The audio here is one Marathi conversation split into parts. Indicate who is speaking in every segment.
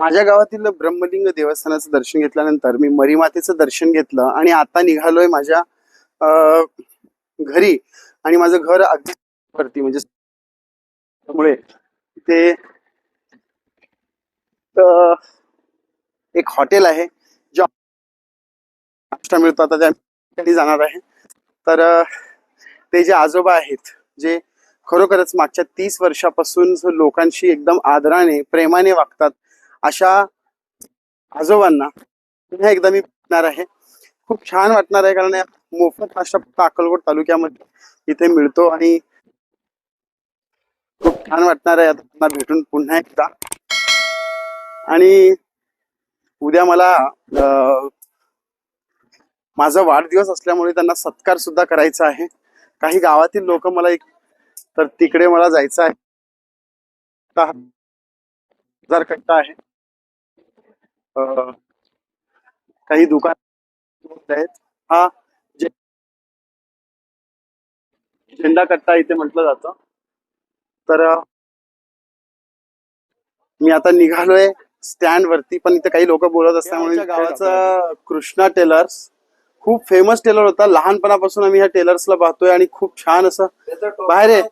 Speaker 1: माझ्या गावातील ब्रह्मलिंग देवस्थानाचं दर्शन घेतल्यानंतर मी मरीमातेचं दर्शन घेतलं आणि आता निघालोय माझ्या घरी. आणि माझं घर अगदी वरती म्हणजे त्यामुळे ते एक हॉटेल आहे जे मिळतो. आता त्या ठिकाणी जाणार आहे. तर ते जे आजोबा आहेत जे खरोखरच मागच्या तीस वर्षापासून लोकांशी एकदम आदराने प्रेमाने वागतात अशा आजोबांना पुन्हा एकदा मी भेटणार आहे. खूप छान वाटणार आहे कारण मोफत नाश्ता फक्त अक्कलकोट तालुक्यामध्ये इथे मिळतो आणि खूप छान वाटणार आहे. आता भेटून पुन्हा एकदा. आणि उद्या मला माझा वाढदिवस असल्यामुळे त्यांना सत्कार सुद्धा करायचा आहे. काही गावातील लोक मला एक तर तिकडे मला जायचं आहे. हजार कट्टा आहे. काही दुकान आहेत. हा झेंडा कट्टा इथे म्हटलं जातं. तर मी आता निघालोय स्टँड वरती पण इथे काही लोक बोलत असल्यामुळे गावाचा कृष्णा टेलर्स. खूप फेमस टेलर होता. लहानपणापासून आम्ही ह्या टेलर्सला पाहतोय आणि खूप छान असं बाहेर आहे?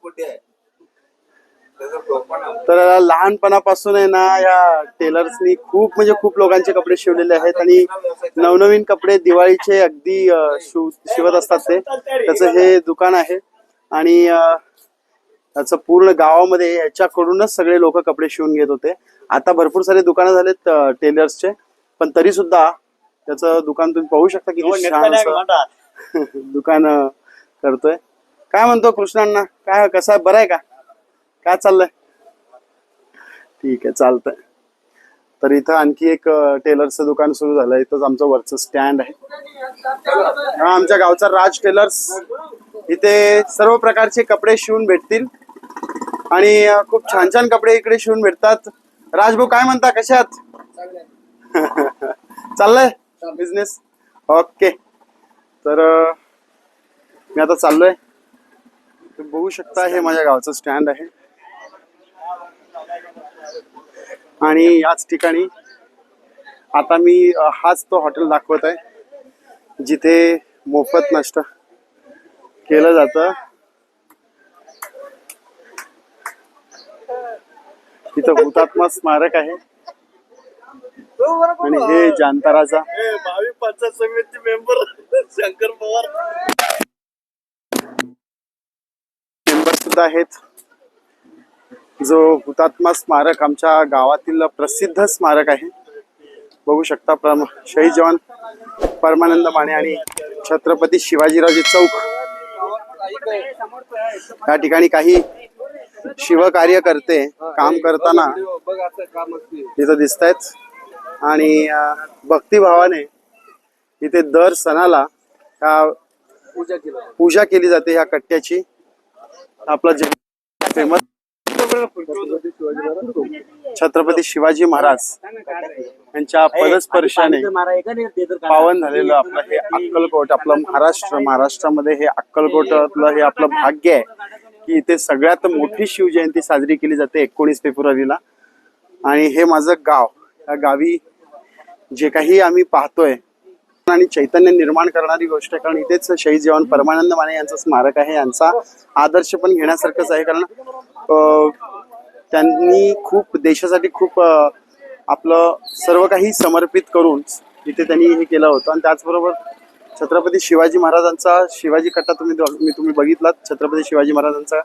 Speaker 1: तर लहानपणापासून आहे ना या टेलर्सनी खूप म्हणजे खूप लोकांचे कपडे शिवलेले आहेत आणि नवनवीन कपडे दिवाळीचे अगदी शिव शिवत असतात ते. त्याचं हे दुकान आहे आणि त्याचं पूर्ण गावामध्ये याच्याकडूनच सगळे लोक कपडे शिवून घेत होते. आता भरपूर सारे दुकानं झालेत टेलर्सचे पण तरी सुद्धा त्याचं दुकान तुम्ही पाहू शकता किती छान असं दुकान करतोय. काय म्हणतो कृष्णांना? काय कसं बरं आहे का? काय चाललंय? ठीक आहे चालतंय. तर इथं आणखी एक टेलरचं दुकान सुरू झालं इथंच आमचं वरचं स्टँड आहे. आमच्या गावचा राज टेलर्स इथे सर्व प्रकारचे कपडे शिवून भेटतील. आणि खूप छान छान कपडे इकडे शिवून भेटतात. राजभाऊ काय म्हणता? कशात? चाललंय? बिझनेस ओके तर मी आता चाललोय. बघू शकता हे माझ्या गावचं स्टँड आहे. आणि याच ठिकाणी आता मी हाच तो हॉटेल दाखवत आहे जिथे मोफत नाश्ता केलं जातं. तिथं हुतात्मा स्मारक आहे. आणि हे जांताराचा
Speaker 2: भावी पंचायत समिती मेंबर शंकर पवार.
Speaker 1: मेंबर सुद्धा आहेत. जो हुतात्मा स्मारक आमच्या गावातील प्रसिद्ध स्मारक आहे. बघू शकता प्रम शहीद जवान परमानंद माने आणि छत्रपती शिवाजीराजे चौक. या ठिकाणी काही शिवकार्यकर्ते काम करताना तिथं दिसत आहेत आणि भक्तिभावाने इथे दर सणाला ह्या
Speaker 2: पूजा केली
Speaker 1: जाते ह्या कट्ट्याची. आपला जे फेमस छत्रपती शिवाजी महाराज यांच्या पदस्पर्शाने पावन झालेलं आपलं हे अक्कलकोट आपलं महाराष्ट्र महाराष्ट्रामध्ये हे अक्कलकोटातलं हे आपलं भाग्य आहे की इथे सगळ्यात मोठी शिवजयंती साजरी केली जाते एकोणीस फेब्रुवारीला. आणि हे माझं गाव या गावी जे काही आम्ही पाहतोय आणि चैतन्य निर्माण करणारी गोष्ट आहे कारण इथेच शहीद जवान परमानंद माने यांचं स्मारक आहे यांचा आदर्श पण घेण्यासारखंच आहे कारण त्यांनी खूप देशासाठी खूप आपलं सर्व काही समर्पित करून इथे त्यांनी हे केलं होतं. आणि त्याचबरोबर छत्रपती शिवाजी महाराजांचा शिवाजी कट्टा तुम्ही मी तुम्ही बघितलात. छत्रपती शिवाजी महाराजांचा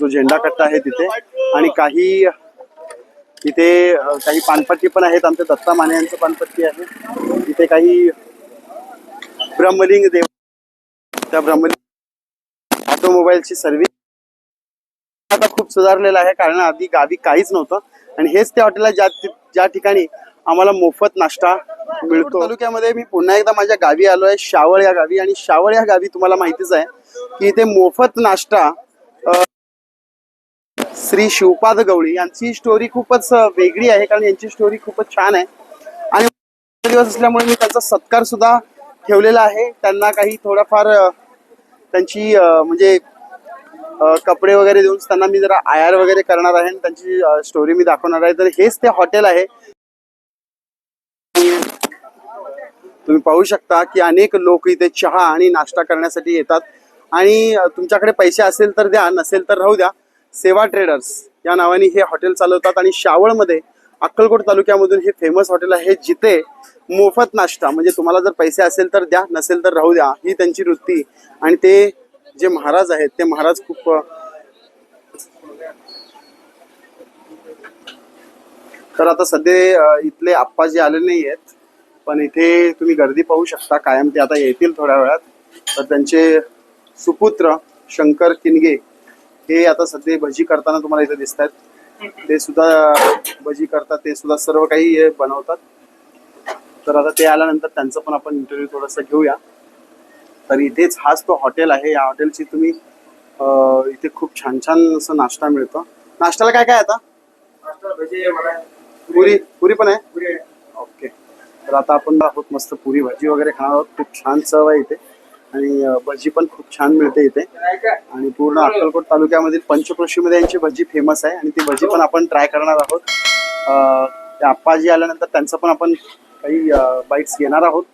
Speaker 1: जो झेंडा कट्टा आहे तिथे. आणि काही इथे काही पानपट्टी पण आहेत. आमच्या दत्ता माने यांचं पानपट्टी आहे. इथे काही ब्रह्मलिंग देव त्या ब्रह्मलिंग ऑटोमोबाईलची सर्व्हिस खूप सुधारलेलं आहे कारण आधी गावी काहीच नव्हतं. आणि हेच त्या हॉटेलला ज्या ज्या ठिकाणी आम्हाला मोफत नाश्ता मिळतो. तालुक्यामध्ये मी पुन्हा एकदा माझ्या गावी आलो आहे शावळ या गावी. आणि शावळ या गावी तुम्हाला माहितीच आहे की इथे मोफत नाश्ता श्री शिवपाद गवळी यांची स्टोरी खूपच वेगळी आहे कारण यांची स्टोरी खूपच छान आहे. आणि दिवस असल्यामुळे मी त्यांचा सत्कार सुद्धा ठेवलेला आहे. त्यांना काही थोडाफार त्यांची म्हणजे कपडे वगैरे देऊन त्यांना मी जरा आयार वगैरे करणार आहे आणि त्यांची स्टोरी मी दाखवणार आहे. तर हेच ते हॉटेल आहे. तुम्ही पाहू शकता की अनेक लोक इथे चहा आणि नाश्ता करण्यासाठी येतात. आणि तुमच्याकडे पैसे असेल तर द्या नसेल तर राहू द्या. सेवा ट्रेडर्स या नावाने हे हॉटेल चालवतात आणि शावळमध्ये अक्कलकोट तालुक्यामधून हे फेमस हॉटेल आहे जिथे मोफत नाश्ता म्हणजे तुम्हाला जर पैसे असेल तर द्या नसेल तर राहू द्या ही त्यांची वृत्ती. आणि ते जे महाराज आहेत ते महाराज खूप तर आता सध्या इथले आप्पा जे आले नाही आहेत पण इथे तुम्ही गर्दी पाहू शकता कायम ते आता येतील थोड्या वेळात. तर त्यांचे सुपुत्र शंकर किनगे हे आता सध्या भजी करताना तुम्हाला इथे दिसत आहेत ते सुद्धा भजी करतात ते सुद्धा सर्व काही बनवतात. तर आता ते आल्यानंतर त्यांचं पण आपण इंटरव्ह्यू थोडस घेऊया. तर इथेच हाच तो हॉटेल आहे. या हॉटेलची तुम्ही इथे खूप छान छान असं नाश्ता मिळतो. नाश्त्याला काय काय आता? पुरी पुरी पण आहे? ओके. तर आता आपण आहोत मस्त पुरी भाजी वगैरे खाणार आहोत. खूप छान चव आहे इथे. आणि भजी पण खूप छान मिळते इथे. आणि पूर्ण अक्कलकोट तालुक्यामधील पंचक्रोशीमध्ये यांची भजी फेमस आहे. आणि ती भजी पण आपण ट्राय करणार आहोत. आप्पाजी आल्यानंतर त्यांचं पण आपण काही बाईट्स घेणार आहोत.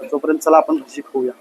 Speaker 1: तोपर्यंत चला आपण भजी खाऊया.